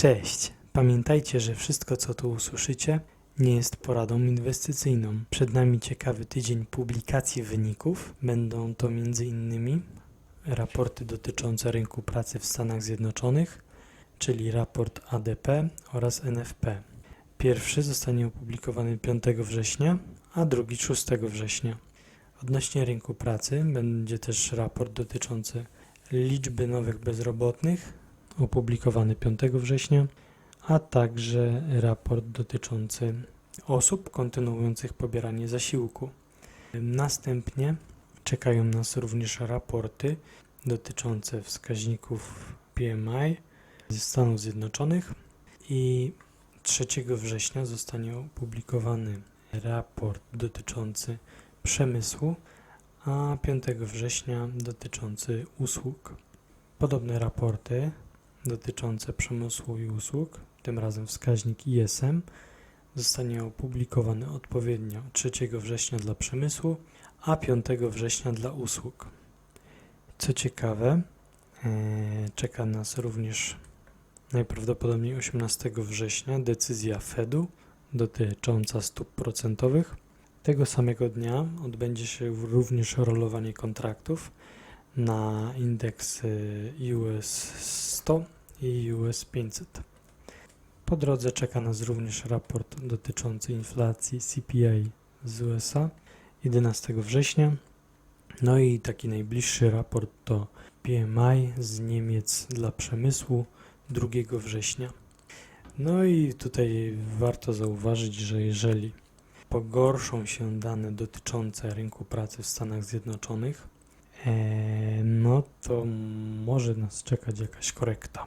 Cześć! Pamiętajcie, że wszystko co tu usłyszycie nie jest poradą inwestycyjną. Przed nami ciekawy tydzień publikacji wyników. Będą to m.in. raporty dotyczące rynku pracy w Stanach Zjednoczonych, czyli raport ADP oraz NFP. Pierwszy zostanie opublikowany 5 września, a drugi 6 września. Odnośnie rynku pracy będzie też raport dotyczący liczby nowych bezrobotnych, opublikowany 5 września, a także raport dotyczący osób kontynuujących pobieranie zasiłku. Następnie czekają nas również raporty dotyczące wskaźników PMI ze Stanów Zjednoczonych i 3 września zostanie opublikowany raport dotyczący przemysłu, a 5 września dotyczący usług. Podobne raporty dotyczące przemysłu i usług, tym razem wskaźnik ISM, zostanie opublikowany odpowiednio 3 września dla przemysłu, a 5 września dla usług. Co ciekawe, e, czeka nas również najprawdopodobniej 18 września decyzja Fedu dotycząca stóp procentowych. Tego samego dnia odbędzie się również rolowanie kontraktów na indeks US 100 i US 500. Po drodze czeka nas również raport dotyczący inflacji CPI z USA 11 września. No i taki najbliższy raport to PMI z Niemiec dla przemysłu 2 września. No i tutaj warto zauważyć, że jeżeli pogorszą się dane dotyczące rynku pracy w Stanach Zjednoczonych, no to może nas czekać jakaś korekta.